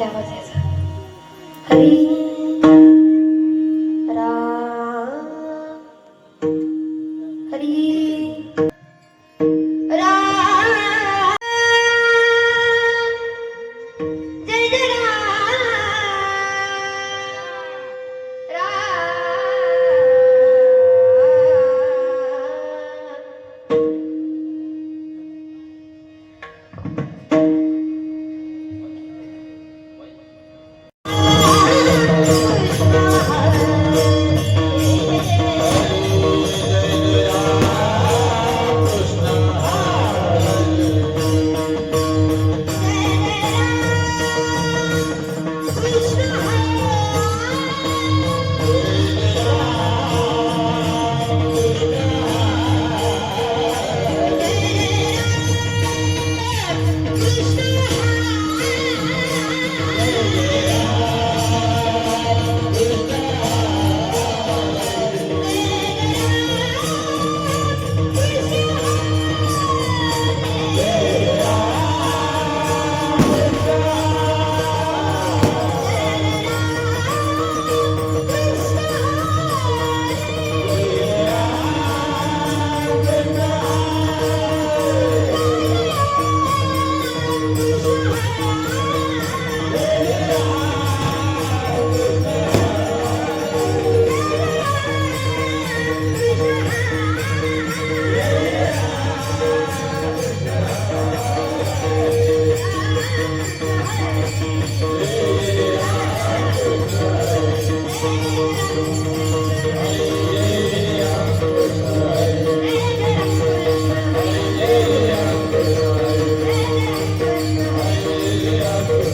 मोठ्या आवाजाचा हरी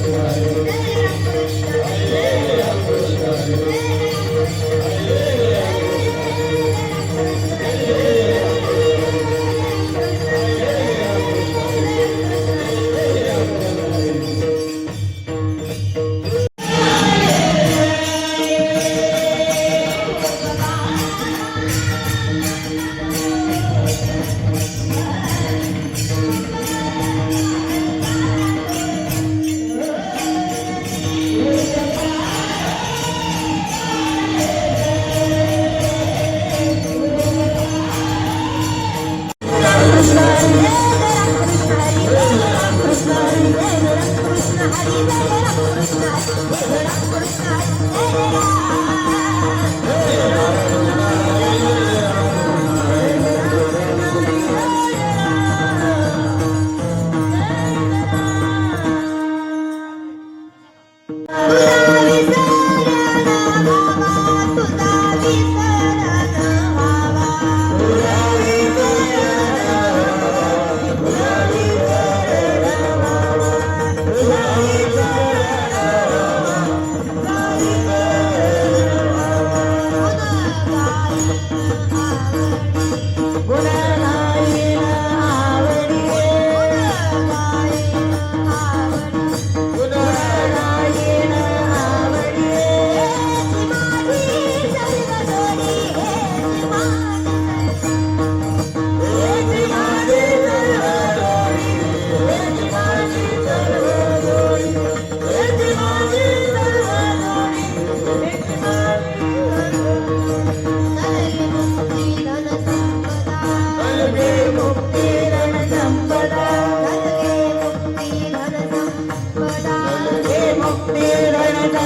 Amen.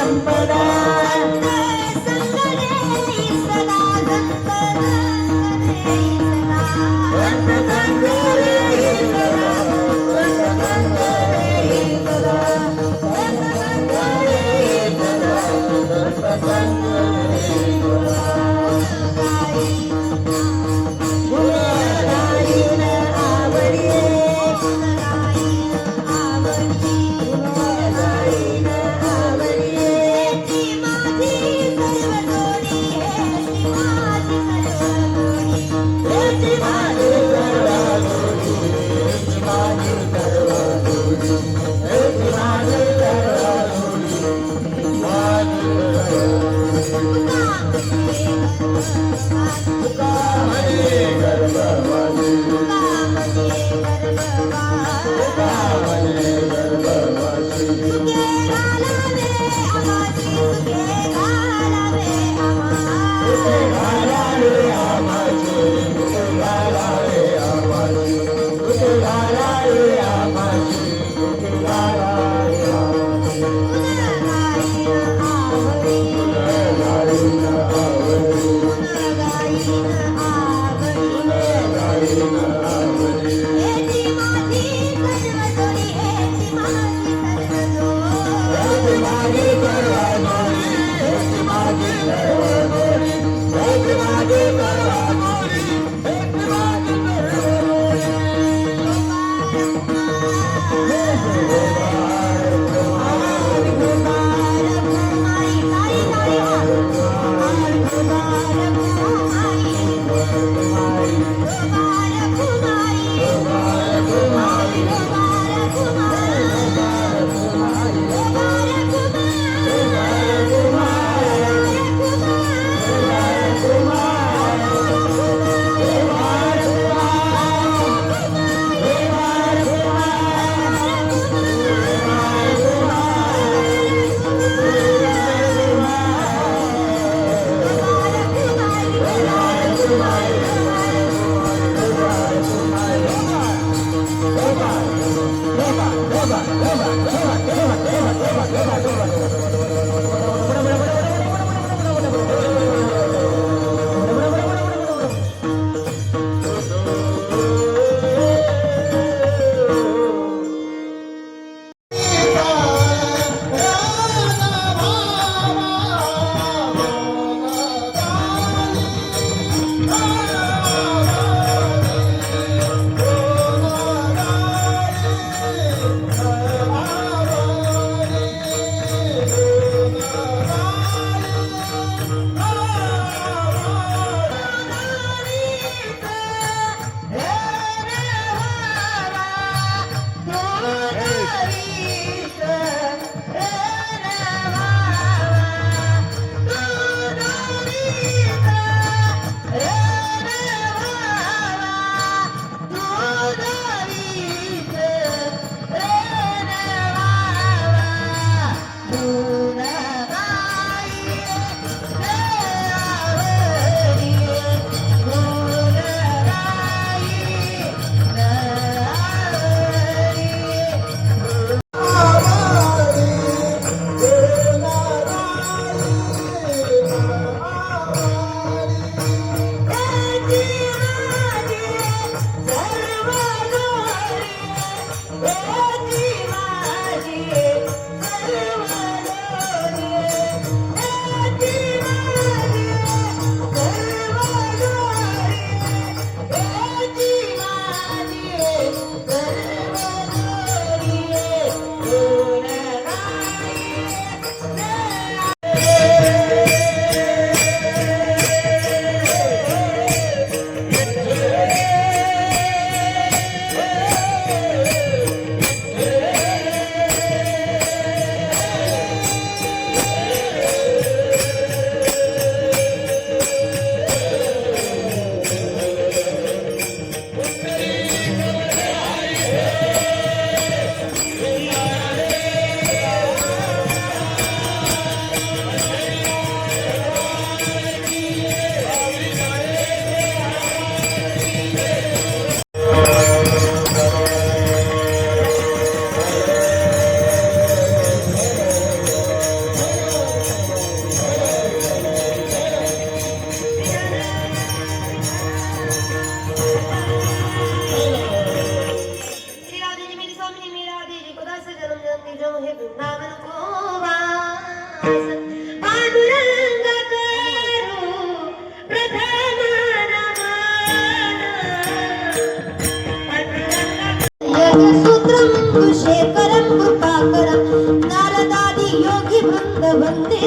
அம்படா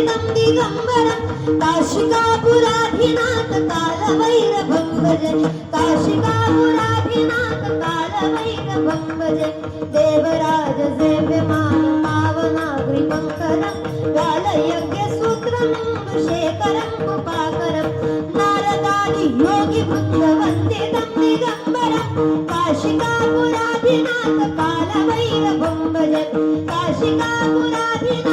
दिगं दिगंबरं काशिकापुराधिनाथ कालवैरभम्बज काशिकापुराधिनाथ कालवैरभम्बज देवराज सेव्यमानं पावनाग्रिपङ्करं कालयज्ञसूत्रं शेखरं कृपाकरं नारदादि योगिवृन्दवन्दितं दिगम्बरं काशिकापुराधिनाथ कालवैरभम्बज काशिकापुराधिनाथ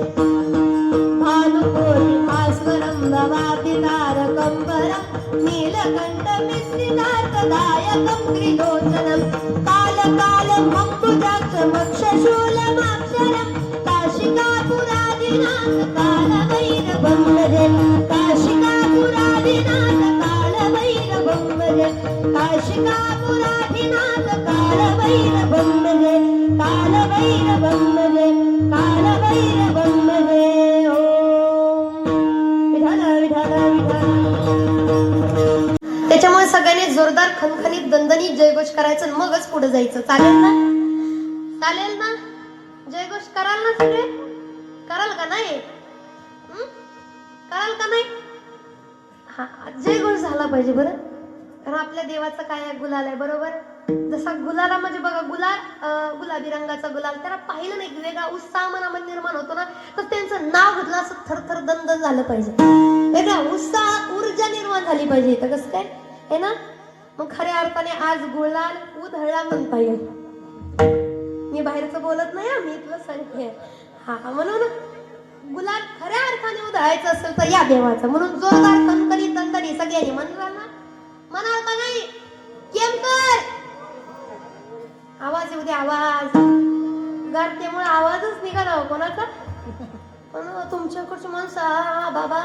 नीलकण्ठमिश्रितार्थदायकं त्रिलोचनं कालकालमम्बुजाक्षमक्षशूलमाक्षरं काशिकापुरादिनाथ कालभैरवं भजे काशिकापुरादिनाथ कालभैरवं भजे काशिकापुरादिनाथ कालभैरवं भजे कालभैरवं भजे कालभैरवं जोरदार खणखणीत दणदणीत जयघोष करायचं आणि मगच पुढे जायचं. चालेल ना? चालेल ना? जयघोष कराल ना सगळे? कराल का नाही? कराल का नाही? हा जयघोष झाला पाहिजे बरं. कारण आपल्या देवाचं काय आहे? गुलाल आहे बरोबर? जसा गुलाला म्हणजे बघा गुलाल गुलाबी रंगाचा गुलाल. त्याला पाहिलं नाही की वेगळा उत्साह मनामध्ये निर्माण होतो ना तर त्यांचं नाव घेतलं असं थरथर दंदन झालं पाहिजे. वेगळा उत्साह ऊर्जा निर्माण झाली पाहिजे. इथं कसं काय? हे ना? मग खऱ्या अर्थाने आज गुलाल उधळला म्हणता येईल. मी बाहेरचं बोलत नाही हा, मी इथलं सांगते हा म्हणून गुलाल खऱ्या अर्थाने उधळायचं असेल तर या देवाचं. म्हणून जोरदार कणकणी दणदणी सगळ्यांनी म्हणाल ना म्हणाल का नाही केमकर आवाज येऊ दे आवाज. गारतेमुळे आवाजच निघाला हो कोणाचा? पण तुमच्याकडची माणसं हा बाबा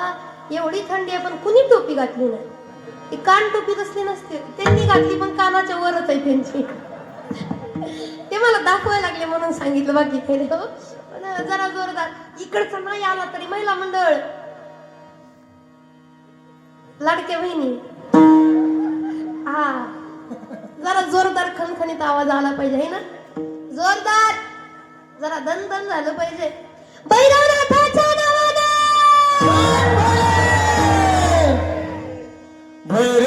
एवढी थंडी आहे पण कुणी टोपी घातली नाही? ती कान टोपी कसली नसते. त्यांनी घातली पण कानाच्या वरच आहे त्यांची. ते मला दाखवायला लागले म्हणून सांगितलं बाकी काही पण जरा जोरदार. इकडचा नाही आला तरी महिला मंडळ. लाडक्या बहिणी. हा. जरा जोरदार खणखणीत आवाज आला पाहिजे है ना? जोरदार. जरा दन दन झालं पाहिजे. बैरवनाथाच्या नावाने! Hey.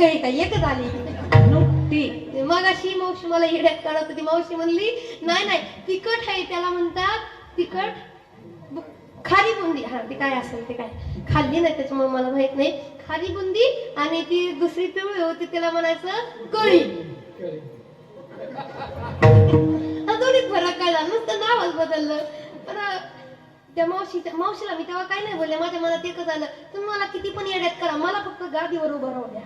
बुंदी एक झाली एकच आली. नुकती. मग अशी मावशी मला येड्यात काढत होती. मावशी म्हणली नाही नाही तिखट आहे. त्याला म्हणतात तिखट खारी बुंदी. हा ती काय असेल ते काय? खाल्ली नाही त्याच्यामुळे मला माहीत नाही. खारी बुंदी आणि ती दुसरी पिवळी होती त्याला म्हणायचं कळी. दोन्ही फरक काय झाला? नुसतं नावच बदललं. पण त्या मावशीच्या मावशीला मी तेव्हा काय नाही बोलले. माझ्या मनात एकच आलं तुम्ही मला किती पण येड्यात करा. मला फक्त गादीवर उभं राहू द्या.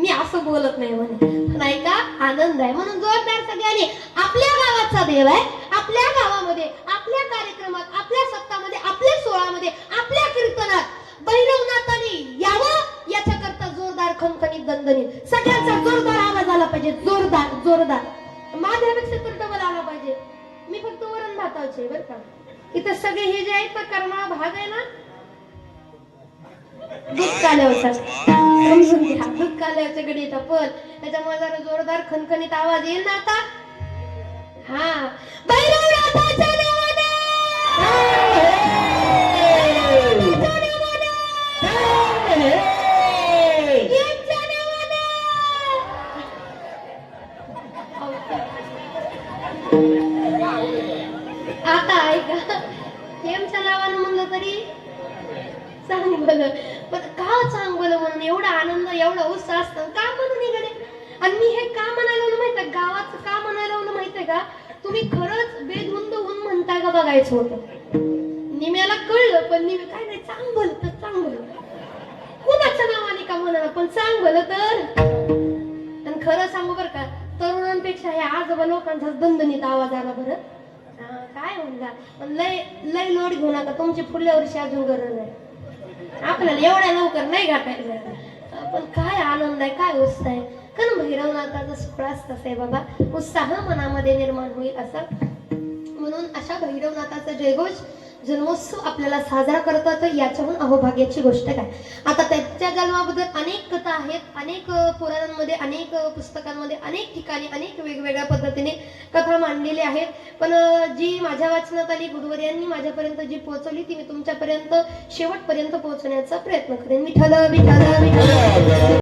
मी असं बोलत नाही म्हणे. नाही का? आनंद आहे म्हणून जोरदार सगळ्यांनी आपल्या गावाचा देव आहे. आपल्या गावामध्ये आपल्या कार्यक्रमात आपल्या सत्तामध्ये आपल्या सोहळ्यामध्ये आपल्या कीर्तनात बैरवनाथाने यावं याच्याकरता जोरदार खणखणीत दणदणीत सगळ्यांचा जोरदार आवाज आला पाहिजे. जोरदार जोरदार. माझ्यापेक्षा तर डबल आला पाहिजे. मी फक्त वरण भाताचे बरं का. इथं सगळे हे जे आहेत ना कर्मा भाग आहे ना दूध कालवचा समजून घ्या. पण त्याच्यामुळे जरा जोरदार खणखणीत आवाज येईल ना आता. हा. भैरवनाथाच्या आता ऐका. हेमच्या नावानं म्हणलं तरी सांग बघ का चांगलं म्हणून एवढा आनंद एवढा उत्साह असतं का म्हणून निघाले आणि मी हे का म्हणायला माहीत आहे गावाचं का म्हणायला लागलो माहितीये का? तुम्ही खरंच बेधुंद होऊन म्हणताय का बघायचं होतं? निम्याला कळलं पण निमे काय नाही चांगलं तर चांगलं. कुणाच्या नावाने का म्हणा पण चांगलं तर. आणि खरं सांगू बरं का तरुणांपेक्षा हे आजोबा लोकांचाच दणदणीत आवाज आला बरं. काय म्हणला पण लय लय लोड घेऊ नका तुमची पुढल्या वर्षी अजून गरज आहे. आपल्याला एवढ्या लवकर नाही गाठायचं पण काय आनंद आहे काय उत्साह आहे. कारण भैरवनाथाचा सोहळा तसा आहे बाबा. उत्साह मनामध्ये निर्माण होईल असं. म्हणून अशा भैरवनाथाचा जयघोष जन्मोत्सव आपल्याला साजरा करतात याच्याहून अहोभाग्याची गोष्ट काय? आता त्याच्या जन्माबद्दल अनेक कथा आहेत अनेक पुराणांमध्ये अनेक पुस्तकांमध्ये अनेक ठिकाणी अनेक वेगवेगळ्या पद्धतीने कथा मांडलेल्या आहेत. पण जी माझ्या वाचनात आली गुरुवर्यांनी माझ्यापर्यंत जी पोहोचवली ती मी तुमच्यापर्यंत शेवटपर्यंत पोहोचण्याचा प्रयत्न करेन. विठ्ठल विठ्ठल विठ्ठल.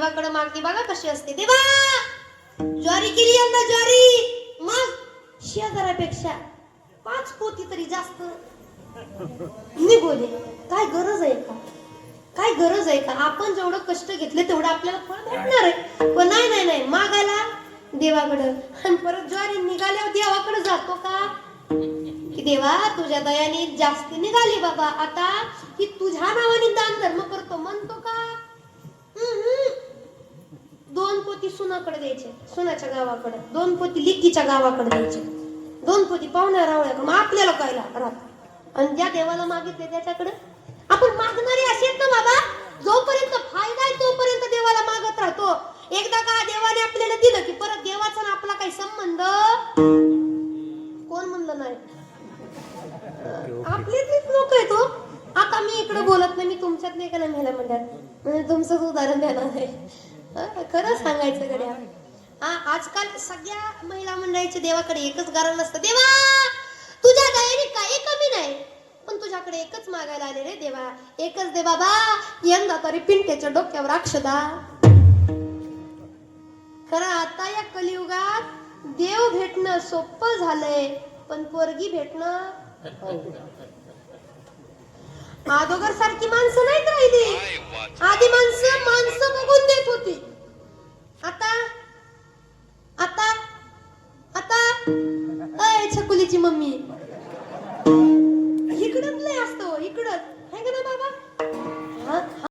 देवाकडे मागणी बघा कशी असते. देवा! ज्वारी केली यंदा ज्वारी. मग शेजारापेक्षा पाच पोती तरी जास्त. निघोले काय गरज आहे का? काय गरज आहे का? आपण जेवढं कष्ट घेतले तेवढं आपल्याला फळ भेटणार आहे. पण नाही नाही नाही. मागायला देवाकडं. आणि परत ज्वारी निघाल्यावर देवाकडे जातो का? की देवा तुझ्या दयाने जास्त निघाली बाबा. आता की तुझ्या नावाने दान धर्म करतो. म्हणतो का? दोन पोती सुनाकडे द्यायचे सुनाच्या गावाकडे. दोन पोती लिकीच्या गावाकडे द्यायचे. दोन पोती पाहुण्या रावळ्या मग आपल्याला कळला राहत. आणि ज्या देवाला मागितले त्याच्याकडे आपण मागणारे असे आहेत ना बाबा? जोपर्यंत फायदा आहे तोपर्यंत देवाला मागत राहतो. एकदा का देवाने आपल्याला दिलं की परत देवाचा ना आपला काही संबंध? कोण म्हणलं नाही? आपलेच लोक आहे तो हो. आता मी इकडे बोलत नाही मी तुमच्यात नाही का नाही महिला म्हणजे तुमचंच उदाहरण देणार नाही खरं सांगायचं गड्या. हा आजकाल सगळ्या महिला मंडळीच्या देवाकडे एकच कारण नसतं. देवा तुझ्या दयेने काही कमी नाही. पण तुझ्याकडे एकच मागायला आले रे देवा. एकच दे बाबा यंदा तरी पिंट्याच्या डोक्यावर अक्षदा खरं आता या कलियुगात देव भेटणं सोपं झालंय पण पोरगी भेटणं आदोगर सारखी माणसं नाहीत राहिली. आधी माणसं माणसं बघून देत होती. आता आता आता अय छकुलीची मम्मी. इकडंच लय असतो हो, इकडंच है का ना बाबा?